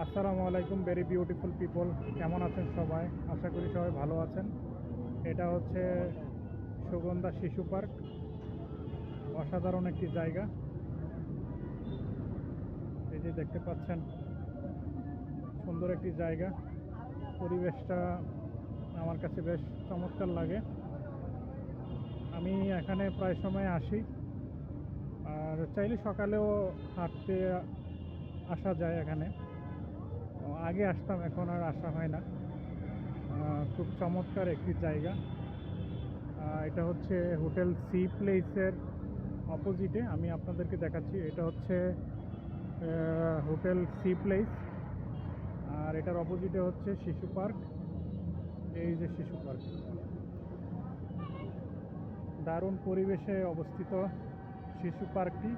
আসসালামু আলাইকুম very beautiful people কেমন আছেন সবাই? আশা করি সবাই ভালো আছেন। এটা হচ্ছে সুগন্ধা শিশু পার্ক। অসাধারণ একটি জায়গা। এই যে দেখতে পাচ্ছেন, সুন্দর একটি জায়গা। পরিবেশটা আমার কাছে বেশ চমৎকার লাগে। আমি এখানে প্রায় সময় আসি। আর চাইলে সকালেও হাঁটতে আসা যায় এখানে। আগে আসতাম, এখন আর আসা হয় না। খুব চমৎকার একটি জায়গা। এটা হচ্ছে হোটেল সি প্লেসের অপোজিটে। আমি আপনাদেরকে দেখাচ্ছি, এটা হচ্ছে হোটেল সি প্লেস। আর এটার অপোজিটে হচ্ছে শিশু পার্ক। এই যে শিশু পার্ক। দারুণ পরিবেশে অবস্থিত শিশু পার্কটি।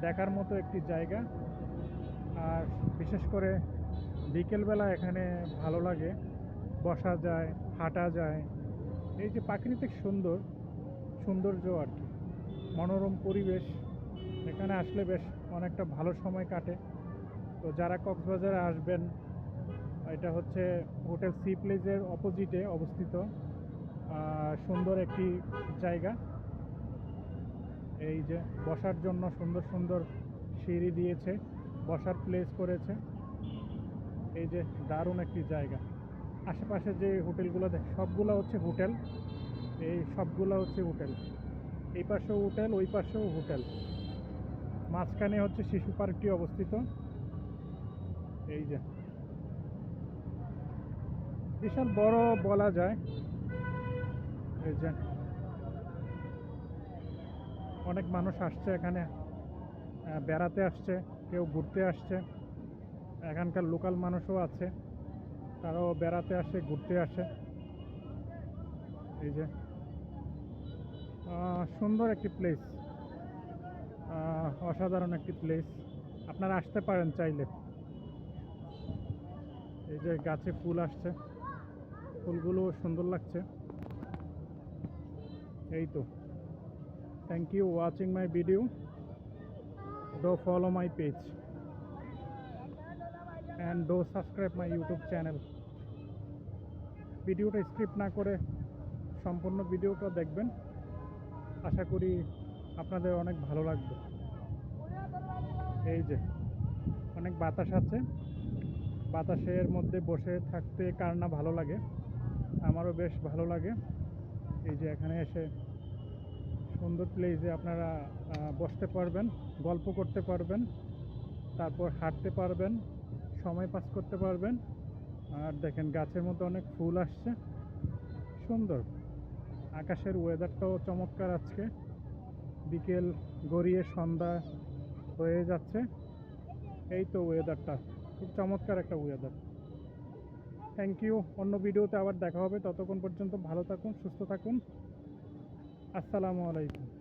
দেখার মতো একটি জায়গা। আর বিশেষ করে বিকেলবেলা এখানে ভালো লাগে। বসা যায়, হাঁটা যায়। এই যে প্রাকৃতিক সুন্দর, সৌন্দর্য আর কি। মনোরম পরিবেশ। এখানে আসলে বেশ অনেকটা ভালো সময় কাটে। তো যারা কক্সবাজারে আসবেন, এটা হচ্ছে হোটেল সি প্লেজের অপোজিটে অবস্থিত। সুন্দর একটি জায়গা। এই যে বসার জন্য সুন্দর সুন্দর সিঁড়ি দিয়েছে, বসার প্লেস করেছে। এই যে দারুণ একটি জায়গা। আশেপাশে যে হোটেলগুলো দেখ, সবগুলো হচ্ছে হোটেল। এই সবগুলো হচ্ছে হোটেল। এই পাশেও হোটেল, ওই পাশেও হোটেল। মাঝখানে হচ্ছে শিশু পার্কটি অবস্থিত। এই যে। বিশাল বড় বলা যায়। এই যে। অনেক মানুষ আসছে এখানে। বেড়াতে আসছে, কেউ ঘুরতে আসছে। এখানকার লোকাল মানুষও আছে। তারাও বেড়াতে আসে, ঘুরতে আসে। এই যে সুন্দর একটি প্লেস অসাধারণ একটি প্লেস আপনারা আসতে পারেন চাইলে। এই যে গাছে ফুল আসছে। ফুলগুলো সুন্দর লাগছে। এই তো। Thank you watching my video do follow my page. And do subscribe my youtube channel. ভিডিওটা স্ক্রিপ্ট না করে সম্পূর্ণ ভিডিওটা দেখবেন। আশা করি আপনাদের অনেক ভালো লাগবে। এই যে, অনেক বাতাস আছে। বাতাসের মধ্যে বসে থাকতে কার না ভালো লাগে? আমারও বেশ ভালো লাগে। এই যে এখানে এসে সুন্দর প্লেসে আপনারা বসতে পারবেন, গল্প করতে পারবেন, তারপর হাঁটতে পারবেন। সময় পাস করতে পারবেন। আর দেখেন গাছের মধ্যে অনেক ফুল আসছে। সুন্দর। আকাশের ওয়েদারটাও চমৎকার আজকে। বিকেল গড়িয়ে সন্ধ্যা হয়ে যাচ্ছে। এই তো ওয়েদারটা খুব চমৎকার একটা ওয়েদার থ্যাংক ইউ অন্য ভিডিওতে আবার দেখা হবে। ততক্ষণ পর্যন্ত ভালো থাকুন, সুস্থ থাকুন। আসসালামু আলাইকুম।